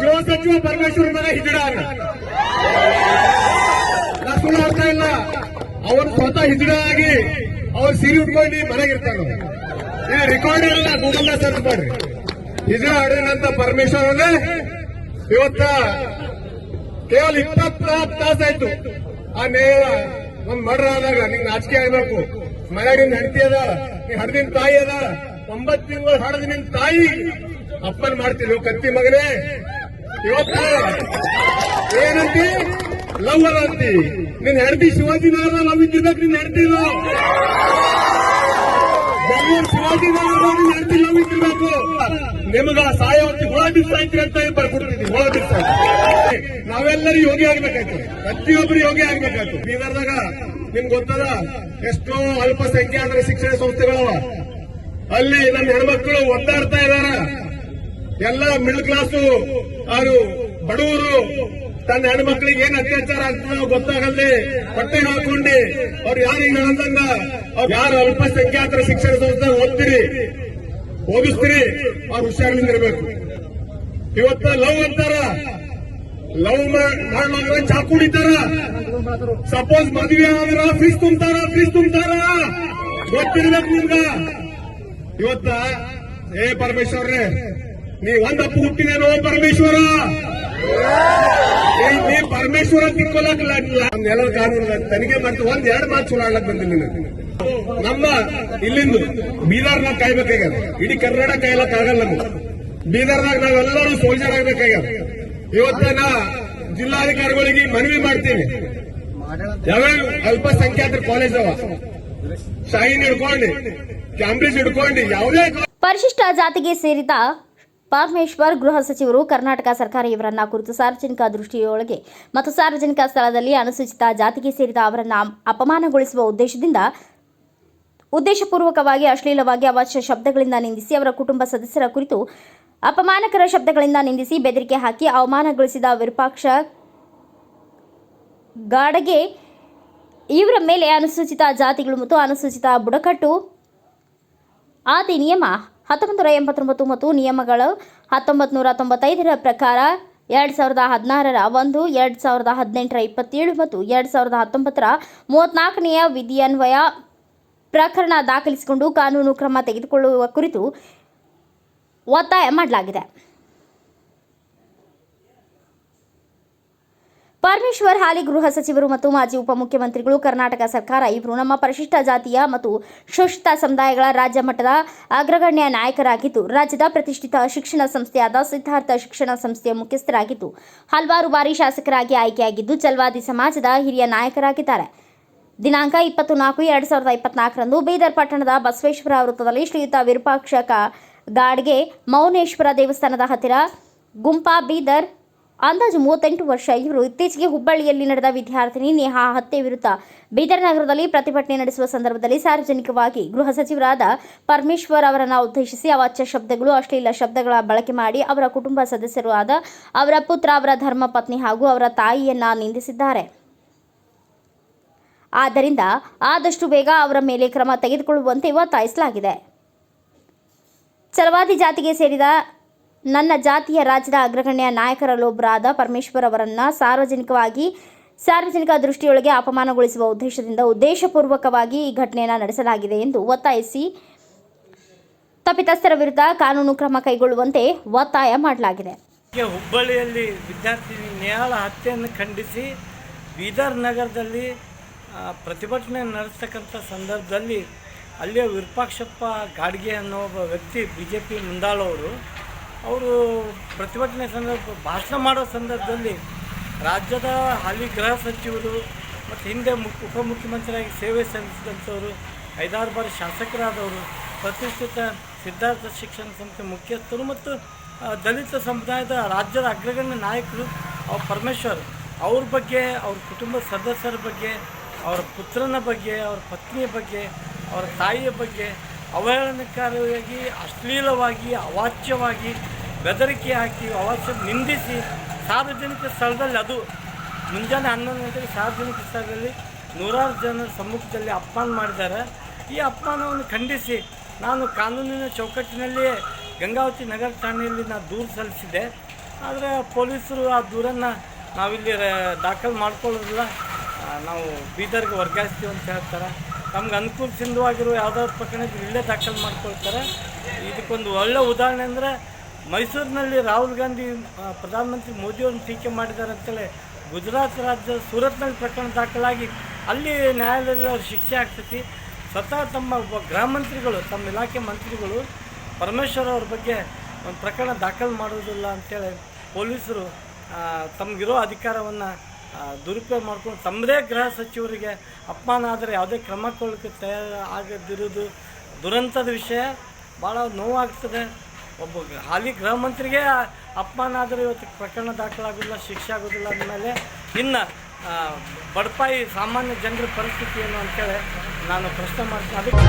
ಗೃಹ ಸಚಿವ ಪರಮೇಶ್ವರ ಮನೆ ಹಿಜಡ ನಾ ಸುಳ್ಳು ಆಗ್ತಾ ಇಲ್ಲ. ಅವರು ಸ್ವತಃ ಹಿಜಡ ಆಗಿ ಅವ್ರು ಸೀರೆ ಉಟ್ಕೊಂಡು ಮನೆಗಿರ್ತಾನ ಈ ರೆಕಾರ್ಡ್ ಇರಲ್ಲ ಗೂಗಲ್ ಸರ್ಚ್ ಮಾಡ್ರಿ ಹಿಜಡ ಆಡಿರಂತ ಪರಮೇಶ್ವರ್ ಅವರೇ ಇವತ್ತ ಕೇವಲ ಇಪ್ಪತ್ನಾಲ್ಕು ತಾಸಾಯ್ತು ಆ ನೇರ ಒಂದ್ ಮರ್ಡರ್ ಆದಾಗ ನಿಂಗೆ ನಾಚಿಕೆ ಆಗ್ಬೇಕು. ಮನೆಯಾಗ ಹೆಂಡತಿ ಅದ ನೀ ಹಡ್ದಿನ ತಾಯಿ ಅದ, ಒಂಬತ್ತು ತಿಂಗಳು ಹಡದ ನಿನ್ ತಾಯಿ. ಅಪ್ಪನ್ ಮಾಡ್ತಿದ್ವು ಕತ್ತಿ ಮಗನೇ. ಇವತ್ತು ಏನಂತಿ? ಲವ್ ಅಂತಿ. ನಿನ್ ಹೆಂಡತಿ ಶಿವಾಜಿ ನಗರ ಲವ್ ಇದ್ದಿರ್ಬೇಕು ನಿನ್ ಹೆಂಡತಿ ಶಿವಾಜಿ ನಗರ ನಿನ್ ಹೆಂಡತಿ ಲವ್ ಇದ್ದಿರ್ಬೇಕು. ನಿಮಗ ಸಾಯ ಹೊತ್ತಿ ಹುಳ ಇದ್ರಿ ಅಂತ ಬರ್ಕೊಡ್ತೀನಿ ಹುಳ ಬಿಸಾಯ್ತಿ ನಾವೆಲ್ಲರೂ ಯೋಗಿ ಆಗ್ಬೇಕಾಯ್ತು. ಪ್ರತಿಯೊಬ್ಬರು ಯೋಗಿ ಆಗ್ಬೇಕಾಯ್ತು. ಬೀದರ್ದಾಗ ನಿಮ್ಗೆ ಗೊತ್ತದ? ಎಷ್ಟೋ ಅಲ್ಪಸಂಖ್ಯಾತರ ಶಿಕ್ಷಣ ಸಂಸ್ಥೆಗಳವ ಅಲ್ಲಿ ನಮ್ಮ ಹೆಣ್ಮಕ್ಳು ಒದ್ದಾಡ್ತಾ ಇದಾರ. ಎಲ್ಲ ಮಿಡಲ್ ಕ್ಲಾಸು ಅವರು, ಬಡವರು, ತನ್ನ ಹೆಣ್ಮಕ್ಳಿಗೆ ಏನ್ ಅತ್ಯಾಚಾರ ಆಗ್ತದೆ ಗೊತ್ತಾಗಲ್ದೆ ಹೊಟ್ಟೆ ಹಾಕೊಂಡು ಅವ್ರು ಯಾರಿಗೆ ಅಂದಂಗ ಅವ್ರು ಯಾರು ಅಲ್ಪಸಂಖ್ಯಾತರ ಶಿಕ್ಷಣ ಸಂಸ್ಥೆ ಓದ್ತೀರಿ, ಓದಿಸ್ತೀರಿ, ಅವ್ರು ಹುಷಾರಿನಿಂದ ಇರಬೇಕು ಇವತ್ತ ಲವ್ ಅಂತಾರ? ಲವ್ ಮಾಡ್ಲಾಗ್ರ ಚಾ ಕುಡಿತಾರ ಸಪೋಸ್ ಮದುವೆ ಆದ್ರ ಫೀಸ್ ತುಂಬ್ತಾರ ಫೀಸ್ ತುಂಬ್ತಾರ? ಗೊತ್ತಿರ್ಬೇಕು ನಿಮ್ಗ? ಇವತ್ತ, ಏ ಪರಮೇಶ್ವರ್ರೆ ನೀ ಒಂದಪ್ಪ ಹುಟ್ಟಿದೇನೋ ಪರಮೇಶ್ವರ? ನೀ ಪರಮೇಶ್ವರ ತಿಳ್ಕೊಳಕ್ ಎಲ್ಲ ಕಾನೂನು ತನಿಖೆ ಮಾಡ್ತೀವಿ ಒಂದ್ ಎರಡು ಮಾತು ಆಡ್ಲಕ್ ಬಂದಿಲ್ಲ ನಮ್ಮ ಇಲ್ಲಿಂದ ಬೀದರ್ನಾಗ ಕಾಯ್ಬೇಕಾಗ್ಯದ. ಇಡೀ ಕರ್ನಾಟಕ ಕಾಯ್ಲಕ್ ಆಗಲ್ಲ ನಮ್ಗೆ. ಬೀದರ್ನಾಗ ನಾವೆಲ್ಲರೂ ಸೋಲ್ಜರ್ ಆಗ್ಬೇಕಾಗ್ಯದ. ಇವತ್ತ ನಾ ಜಿಲ್ಲಾಧಿಕಾರಿಗಳಿಗೆ ಮನವಿ ಮಾಡ್ತೀವಿ ಯಾವ್ಯಾವ ಅಲ್ಪಸಂಖ್ಯಾತರ ಕಾಲೇಜ್ ಅವ? ಶಾಹಿನ್ ಹಿಡ್ಕೊಂಡು ಕ್ಯಾಂಬ್ರಿಡ್ಜ್ ಹಿಡ್ಕೊಂಡು, ಯಾವುದೇ ಪರಿಶಿಷ್ಟ ಜಾತಿಗೆ ಸೇರಿದ ಪರಮೇಶ್ವರ್, ಗೃಹ ಸಚಿವರು, ಕರ್ನಾಟಕ ಸರ್ಕಾರ ಇವರನ್ನ ಕುರಿತು ಸಾರ್ವಜನಿಕ ದೃಷ್ಟಿಯೊಳಗೆ ಮತ್ತು ಸಾರ್ವಜನಿಕ ಸ್ಥಳದಲ್ಲಿ ಅನುಸೂಚಿತ ಜಾತಿಗೆ ಸೇರಿದ ಅವರನ್ನ ಅಪಮಾನಗೊಳಿಸುವ ಉದ್ದೇಶದಿಂದ, ಉದ್ದೇಶಪೂರ್ವಕವಾಗಿ, ಅಶ್ಲೀಲವಾಗಿ, ಅವಾಚ್ಯ ಶಬ್ದಗಳಿಂದ ನಿಂದಿಸಿ, ಅವರ ಕುಟುಂಬ ಸದಸ್ಯರ ಕುರಿತು ಅಪಮಾನಕರ ಶಬ್ದಗಳಿಂದ ನಿಂದಿಸಿ ಬೆದರಿಕೆ ಹಾಕಿ ಅವಮಾನಗೊಳಿಸಿದ ವಿರೂಪಾಕ್ಷ ಗಾಡಗೆ ಇವರ ಮೇಲೆ ಅನುಸೂಚಿತ ಜಾತಿಗಳು ಮತ್ತು ಅನುಸೂಚಿತ ಬುಡಕಟ್ಟು ಅಧಿನಿಯಮ ಹತ್ತೊಂಬತ್ತು ನೂರ ಎಂಬತ್ತೊಂಬತ್ತು ಮತ್ತು ನಿಯಮಗಳು ಹತ್ತೊಂಬತ್ತು ನೂರ ತೊಂಬತ್ತೈದರ ಪ್ರಕಾರ ಎರಡು ಸಾವಿರದ ಹದಿನಾರರ ಒಂದು, ಎರಡು ಸಾವಿರದ ಹದಿನೆಂಟರ ಇಪ್ಪತ್ತೇಳು ಮತ್ತು ಎರಡು ಸಾವಿರದ ಹತ್ತೊಂಬತ್ತರ ಮೂವತ್ನಾಲ್ಕನೆಯ ವಿಧಿಯನ್ವಯ ಪ್ರಕರಣ ದಾಖಲಿಸಿಕೊಂಡು ಕಾನೂನು ಕ್ರಮ ತೆಗೆದುಕೊಳ್ಳುವ ಕುರಿತು ಒತ್ತಾಯ ಮಾಡಲಾಗಿದೆ. ಪರಮೇಶ್ವರ್ ಹಾಲಿ ಗೃಹ ಸಚಿವರು ಮತ್ತು ಮಾಜಿ ಉಪಮುಖ್ಯಮಂತ್ರಿಗಳು ಕರ್ನಾಟಕ ಸರ್ಕಾರ ಇವರು ನಮ್ಮ ಪರಿಶಿಷ್ಟ ಜಾತಿಯ ಮತ್ತು ಶೋಷಿತ ಸಮುದಾಯಗಳ ರಾಜ್ಯ ಮಟ್ಟದ ಅಗ್ರಗಣ್ಯ ನಾಯಕರಾಗಿದ್ದು, ರಾಜ್ಯದ ಪ್ರತಿಷ್ಠಿತ ಶಿಕ್ಷಣ ಸಂಸ್ಥೆಯಾದ ಸಿದ್ಧಾರ್ಥ ಶಿಕ್ಷಣ ಸಂಸ್ಥೆಯ ಮುಖ್ಯಸ್ಥರಾಗಿದ್ದು, ಹಲವಾರು ಬಾರಿ ಶಾಸಕರಾಗಿ ಆಯ್ಕೆಯಾಗಿದ್ದು, ಜಲ್ವಾದಿ ಸಮಾಜದ ಹಿರಿಯ ನಾಯಕರಾಗಿದ್ದಾರೆ. ದಿನಾಂಕ ಇಪ್ಪತ್ತು ನಾಲ್ಕು ಎರಡು ಸಾವಿರದ ಇಪ್ಪತ್ನಾಲ್ಕರಂದು ಬೀದರ್ ಪಟ್ಟಣದ ಬಸವೇಶ್ವರ ವೃತ್ತದಲ್ಲಿ ಶ್ರೀಯುತ ವಿರೂಪಾಕ್ಷಕ ಗಾಡ್ಗೆ ಮೌನೇಶ್ವರ ದೇವಸ್ಥಾನದ ಹತ್ತಿರ ಗುಂಪಾ ಬೀದರ್ ಅಂದಾಜು ಮೂವತ್ತೆಂಟು ವರ್ಷ. ಇವರು ಇತ್ತೀಚೆಗೆ ಹುಬ್ಬಳ್ಳಿಯಲ್ಲಿ ನಡೆದ ವಿದ್ಯಾರ್ಥಿನಿ ನೇಹಾ ಹತ್ಯೆ ವಿರುದ್ಧ ಬೀದರ್ ನಗರದಲ್ಲಿ ಪ್ರತಿಭಟನೆ ನಡೆಸುವ ಸಂದರ್ಭದಲ್ಲಿ ಸಾರ್ವಜನಿಕವಾಗಿ ಗೃಹ ಸಚಿವರಾದ ಪರಮೇಶ್ವರ್ ಅವರನ್ನು ಉದ್ದೇಶಿಸಿ ಅವಾಚ್ಯ ಶಬ್ದಗಳು, ಅಶ್ಲೀಲ ಶಬ್ದಗಳ ಬಳಕೆ ಮಾಡಿ ಅವರ ಕುಟುಂಬ ಸದಸ್ಯರು ಆದ ಅವರ ಪುತ್ರ, ಅವರ ಧರ್ಮಪತ್ನಿ ಹಾಗೂ ಅವರ ತಾಯಿಯನ್ನ ನಿಂದಿಸಿದ್ದಾರೆ. ಆದ್ದರಿಂದ ಆದಷ್ಟು ಬೇಗ ಅವರ ಮೇಲೆ ಕ್ರಮ ತೆಗೆದುಕೊಳ್ಳುವಂತೆ ಒತ್ತಾಯಿಸಲಾಗಿದೆ. ಚಲವಾದಿ ಜಾತಿಗೆ ಸೇರಿದ ನನ್ನ ಜಾತಿಯ ರಾಜ್ಯದ ಅಗ್ರಗಣ್ಯ ನಾಯಕರಲ್ಲೊಬ್ಬರಾದ ಪರಮೇಶ್ವರ್ ಅವರನ್ನು ಸಾರ್ವಜನಿಕವಾಗಿ, ಸಾರ್ವಜನಿಕ ದೃಷ್ಟಿಯೊಳಗೆ ಅಪಮಾನಗೊಳಿಸುವ ಉದ್ದೇಶದಿಂದ ಉದ್ದೇಶಪೂರ್ವಕವಾಗಿ ಈ ಘಟನೆಯನ್ನು ನಡೆಸಲಾಗಿದೆ ಎಂದು ಒತ್ತಾಯಿಸಿ ತಪ್ಪಿತಸ್ಥರ ವಿರುದ್ಧ ಕಾನೂನು ಕ್ರಮ ಕೈಗೊಳ್ಳುವಂತೆ ಒತ್ತಾಯ ಮಾಡಲಾಗಿದೆ. ಹುಬ್ಬಳ್ಳಿಯಲ್ಲಿ ವಿದ್ಯಾರ್ಥಿ ನೇಹಾಳ ಹತ್ಯೆಯನ್ನು ಖಂಡಿಸಿ ಬೀದರ್ ನಗರದಲ್ಲಿ ಪ್ರತಿಭಟನೆ ನಡೆಸ್ತಕ್ಕಂಥ ಸಂದರ್ಭದಲ್ಲಿ ಅಲ್ಲಿಯ ವಿರೂಪಾಕ್ಷಪ್ಪ ಗಾಡ್ಗೆ ಅನ್ನೋ ಒಬ್ಬ ವ್ಯಕ್ತಿ ಬಿ ಜೆ ಪಿ ಮುಂದಾಳವರು ಅವರು ಪ್ರತಿಭಟನೆ ಸಂದರ್ಭ, ಭಾಷಣ ಮಾಡೋ ಸಂದರ್ಭದಲ್ಲಿ ರಾಜ್ಯದ ಹಾಲಿ ಗೃಹ ಸಚಿವರು ಮತ್ತು ಹಿಂದೆ ಮುಖ್ಯ ಉಪಮುಖ್ಯಮಂತ್ರಿಯಾಗಿ ಸೇವೆ ಸಲ್ಲಿಸಿದಂಥವರು, ಐದಾರು ಬಾರಿ ಶಾಸಕರಾದವರು, ಪ್ರತಿಷ್ಠಿತ ಸಿದ್ಧಾರ್ಥ ಶಿಕ್ಷಣ ಸಂಸ್ಥೆ ಮುಖ್ಯಸ್ಥರು ಮತ್ತು ದಲಿತ ಸಮುದಾಯದ ರಾಜ್ಯದ ಅಗ್ರಗಣ್ಯ ನಾಯಕರು ಅವ್ರ ಪರಮೇಶ್ವರ್ ಅವ್ರ ಬಗ್ಗೆ, ಅವ್ರ ಕುಟುಂಬದ ಸದಸ್ಯರ ಬಗ್ಗೆ, ಅವರ ಪುತ್ರನ ಬಗ್ಗೆ, ಅವರ ಪತ್ನಿಯ ಬಗ್ಗೆ, ಅವರ ತಾಯಿಯ ಬಗ್ಗೆ ಅವಹೇಳನಕಾರಿಯಾಗಿ ಅಶ್ಲೀಲವಾಗಿ, ಅವಾಚ್ಯವಾಗಿ ಬೆದರಿಕೆ ಹಾಕಿ, ಅವಾಚ್ಯ ನಿಂದಿಸಿ ಸಾರ್ವಜನಿಕ ಸ್ಥಳದಲ್ಲಿ ಅದು ಮುಂಜಾನೆ ಹನ್ನೊಂದು ಗಂಟೆಗೆ ಸಾರ್ವಜನಿಕ ಸ್ಥಳದಲ್ಲಿ ನೂರಾರು ಜನರ ಸಮ್ಮುಖದಲ್ಲಿ ಅಪಮಾನ ಮಾಡಿದ್ದಾರೆ. ಈ ಅಪಮಾನವನ್ನು ಖಂಡಿಸಿ ನಾನು ಕಾನೂನಿನ ಚೌಕಟ್ಟಿನಲ್ಲಿಯೇ ಗಂಗಾವತಿ ನಗರ ಠಾಣೆಯಲ್ಲಿ ನಾನು ದೂರು ಸಲ್ಲಿಸಿದೆ ಆದರೆ ಪೊಲೀಸರು ಆ ದೂರನ್ನು ನಾವಿಲ್ಲಿ ದಾಖಲು ಮಾಡ್ಕೊಳ್ಳೋದಿಲ್ಲ. ನಾವು ಬೀದರ್ಗೆ ವರ್ಗಾಯಿಸ್ತೀವಿ ಅಂತ ಹೇಳ್ತಾರೆ. ನಮ್ಗೆ ಅನುಕೂಲ ಸಿಂಧುವಾಗಿರೋ ಯಾವುದಾದ್ರು ಪ್ರಕರಣ ಇಲ್ಲೇ ದಾಖಲು ಮಾಡ್ಕೊಳ್ತಾರೆ. ಇದಕ್ಕೊಂದು ಒಳ್ಳೆ ಉದಾಹರಣೆ ಅಂದರೆ ಮೈಸೂರಿನಲ್ಲಿ ರಾಹುಲ್ ಗಾಂಧಿ ಪ್ರಧಾನಮಂತ್ರಿ ಮೋದಿಯವ್ರನ್ನ ಟೀಕೆ ಮಾಡಿದ್ದಾರೆ ಅಂತೇಳಿ ಗುಜರಾತ್ ರಾಜ್ಯ ಸೂರತ್ನಲ್ಲಿ ಪ್ರಕರಣ ದಾಖಲಾಗಿ ಅಲ್ಲಿ ನ್ಯಾಯಾಲಯದ ಅವ್ರ ಶಿಕ್ಷೆ ಆಗ್ತೈತಿ ಸ್ವತಃ ತಮ್ಮ ಗೃಹ ಮಂತ್ರಿಗಳು, ತಮ್ಮ ಇಲಾಖೆ ಮಂತ್ರಿಗಳು ಪರಮೇಶ್ವರ್ ಅವ್ರ ಬಗ್ಗೆ ಒಂದು ಪ್ರಕರಣ ದಾಖಲು ಮಾಡೋದಿಲ್ಲ ಅಂತೇಳಿ ಪೊಲೀಸರು ತಮಗಿರೋ ಅಧಿಕಾರವನ್ನು ದುರುಪಯೋಗ ಮಾಡ್ಕೊಂಡು ತಮ್ಮದೇ ಗೃಹ ಸಚಿವರಿಗೆ ಅಪಮಾನ ಆದರೆ ಯಾವುದೇ ಕ್ರಮ ಕೊಳ್ಳಕ್ಕೆ ತಯಾರು ಆಗದಿರೋದು ದುರಂತದ ವಿಷಯ. ಭಾಳ ನೋವಾಗ್ತದೆ. ಒಬ್ಬ ಹಾಲಿ ಗೃಹ ಮಂತ್ರಿಗೆ ಅಪಮಾನ ಆದರೆ ಇವತ್ತು ಪ್ರಕರಣ ದಾಖಲಾಗೋದಿಲ್ಲ, ಶಿಕ್ಷೆ ಆಗೋದಿಲ್ಲ ಅಂದಮೇಲೆ ಇನ್ನು ಬಡಪಾಯಿ ಸಾಮಾನ್ಯ ಜನರ ಪರಿಸ್ಥಿತಿ ಏನು ಅಂತೇಳಿ ನಾನು ಪ್ರಶ್ನೆ ಮಾಡ್ತೀನಿ. ಅದಕ್ಕೆ